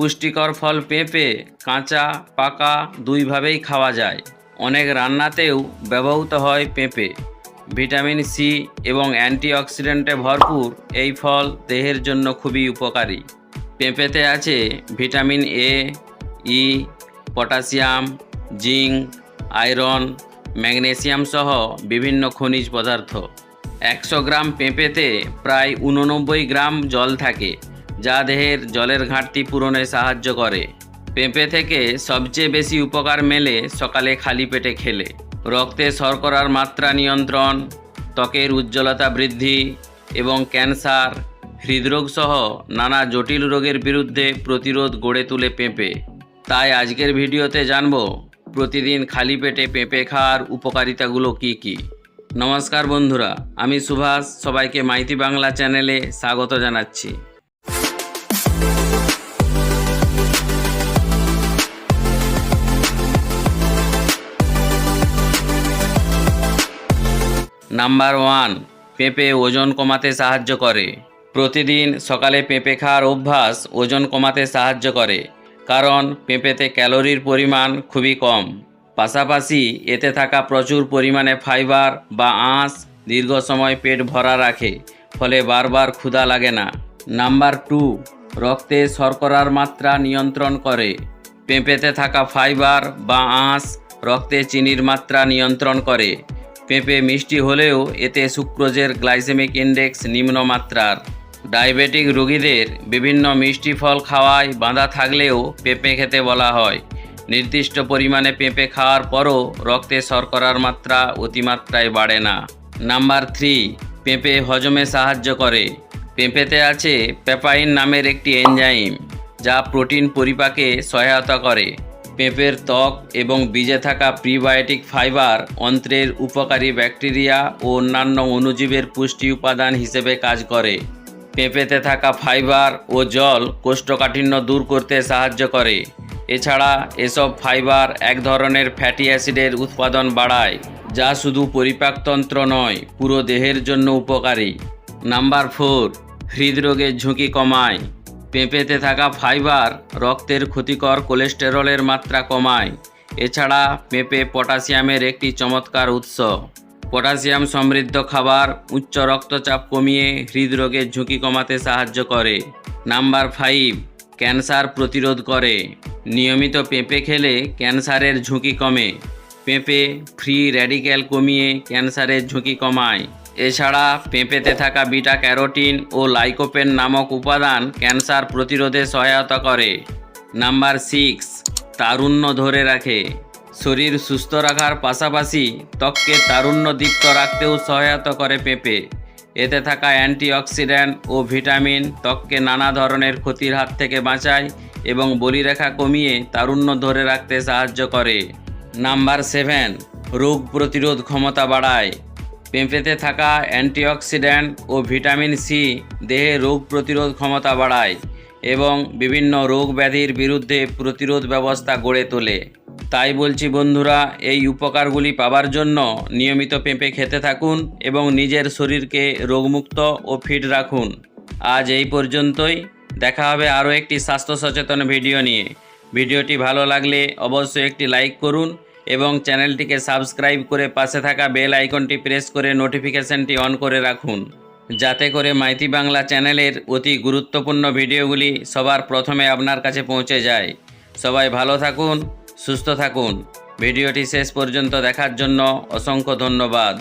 পুষ্টিকর ফল পেঁপে কাঁচা, পাকা দুইভাবেই খাওয়া যায়। অনেক রান্নাতেও ব্যবহৃত হয় পেঁপে। ভিটামিন সি এবং অ্যান্টিঅক্সিডেন্টে ভরপুর এই ফল দেহের জন্য খুবই উপকারী। পেঁপেতে আছে vitamin A, E, potassium, zinc, iron, magnesium সহ বিভিন্ন খনিজ পদার্থ। একশো গ্রাম পেঁপেতে প্রায় উননব্বই গ্রাম জল থাকে। যা দেহের জলের ঘাটতি পূরণে সাহায্য করে। পেঁপে থেকে সবচেয়ে বেশি উপকার মেলে সকালে খালি পেটে খেলে। রক্তে শর্করার মাত্রা নিয়ন্ত্রণ, ত্বকের উজ্জ্বলতা বৃদ্ধি এবং ক্যান্সার হৃদরোগ সহ নানা জটিল রোগের বিরুদ্ধে প্রতিরোধ গড়ে তুলে পেঁপে। তাই আজকের ভিডিওতে জানব, প্রতিদিন খালি পেটে পেঁপে খাওয়ার উপকারিতাগুলো কি কি? নমস্কার বন্ধুরা, আমি সুভাষ, সবাইকে মাইতি বাংলা চ্যানেলে স্বাগত জানাচ্ছি। নাম্বার ওয়ান, পেঁপে ওজন কমাতে সাহায্য করে। প্রতিদিন সকালে পেঁপে খাওয়ার অভ্যাস ওজন কমাতে সাহায্য করে, কারণ পেঁপেতে ক্যালোরির পরিমাণ খুবই কম। পাশাপাশি এতে থাকা প্রচুর পরিমাণে ফাইবার বা আঁশ দীর্ঘ সময় পেট ভরা রাখে, ফলে বারবার ক্ষুধা লাগে না। নাম্বার টু, রক্তে শর্করার মাত্রা নিয়ন্ত্রণ করে। পেঁপেতে থাকা ফাইবার বা আঁশ রক্তে চিনির মাত্রা নিয়ন্ত্রণ করে। পেঁপে মিষ্টি হলেও এতে সুক্রোজের গ্লাইসেমিক ইন্ডেক্স নিম্নমাত্রার ডায়াবেটিক রোগীদের বিভিন্ন মিষ্টি ফল খাওয়ায় বাঁধা থাকলেও পেঁপে খেতে বলা হয়। নির্দিষ্ট পরিমাণে পেঁপে খাওয়ার পরও রক্তে শর্করার মাত্রা অতিমাত্রায় বাড়ে না। নাম্বার থ্রি, পেঁপে হজমে সাহায্য করে। পেঁপেতে আছে পেপাইন নামের একটি এনজাইম, যা প্রোটিন পরিপাকে সহায়তা করে। পেঁপের ত্বক এবং বীজে থাকা প্রিবায়োটিক ফাইবার অন্ত্রের উপকারী ব্যাকটেরিয়া ও অন্যান্য অণুজীবের পুষ্টি উপাদান হিসেবে কাজ করে। পেঁপেতে থাকা ফাইবার ও জল কোষ্ঠকাঠিন্য দূর করতে সাহায্য করে। এছাড়া এসব ফাইবার এক ধরনের ফ্যাটি অ্যাসিডের উৎপাদন বাড়ায়, যা শুধু পরিপাকতন্ত্র নয়, পুরো দেহের জন্য উপকারী। নাম্বার ফোর, হৃদরোগের ঝুঁকি কমায়। পেঁপেতে থাকা ফাইবার রক্তের ক্ষতিকর কোলেস্টেরলের মাত্রা কমায়। এছাড়া পেঁপে পটাশিয়ামের একটি চমৎকার উৎস। পটাশিয়াম সমৃদ্ধ খাবার উচ্চ রক্তচাপ কমিয়ে হৃদরোগের ঝুঁকি কমাতে সাহায্য করে। নাম্বার ফাইভ, ক্যান্সার প্রতিরোধ করে। নিয়মিত পেঁপে খেলে ক্যান্সারের ঝুঁকি কমে। পেঁপে ফ্রি র্যাডিক্যাল কমিয়ে ক্যান্সারের ঝুঁকি কমায়। এছাড়া পেঁপেতে থাকা বিটা ক্যারোটিন ও লাইকোপেন নামক উপাদান ক্যান্সার প্রতিরোধে সহায়তা করে। নাম্বার সিক্স, তারুণ্য ধরে রাখে। শরীর সুস্থ রাখার পাশাপাশি ত্বককে তারুণ্য তারুণ্যদীপ্ত রাখতেও সহায়তা করে পেঁপে। এতে থাকা অ্যান্টিঅক্সিডেন্ট ও ভিটামিন ত্বককে নানা ধরনের ক্ষতির হাত থেকে বাঁচায় এবং বলিরেখা কমিয়ে তারুণ্য ধরে রাখতে সাহায্য করে। নাম্বার সেভেন, রোগ প্রতিরোধ ক্ষমতা বাড়ায়। পেঁপেতে থাকা অ্যান্টিঅক্সিডেন্ট ও ভিটামিন সি দেহে রোগ প্রতিরোধ ক্ষমতা বাড়ায় এবং বিভিন্ন রোগ ব্যাধির বিরুদ্ধে প্রতিরোধ ব্যবস্থা গড়ে তোলে। তাই বলছি বন্ধুরা, এই উপকারগুলি পাবার জন্য নিয়মিত পেঁপে খেতে থাকুন এবং নিজের শরীরকে রোগমুক্ত ও ফিট রাখুন। আজ এই পর্যন্তই। দেখা হবে আরও একটি স্বাস্থ্য সচেতন ভিডিও নিয়ে। ভিডিওটি ভালো লাগলে অবশ্যই একটি লাইক করুন এবং চ্যানেলটিকে সাবস্ক্রাইব করে পাশে থাকা বেল আইকনটি প্রেস করে নোটিফিকেশনটি অন করে রাখুন, যাতে করে মাইতি বাংলা চ্যানেলের অতি গুরুত্বপূর্ণ ভিডিওগুলি সবার প্রথমে আপনার কাছে পৌঁছে যায়। সবাই ভালো থাকুন, সুস্থ থাকুন। ভিডিওটি শেষ পর্যন্ত দেখার জন্য অসংখ্য ধন্যবাদ।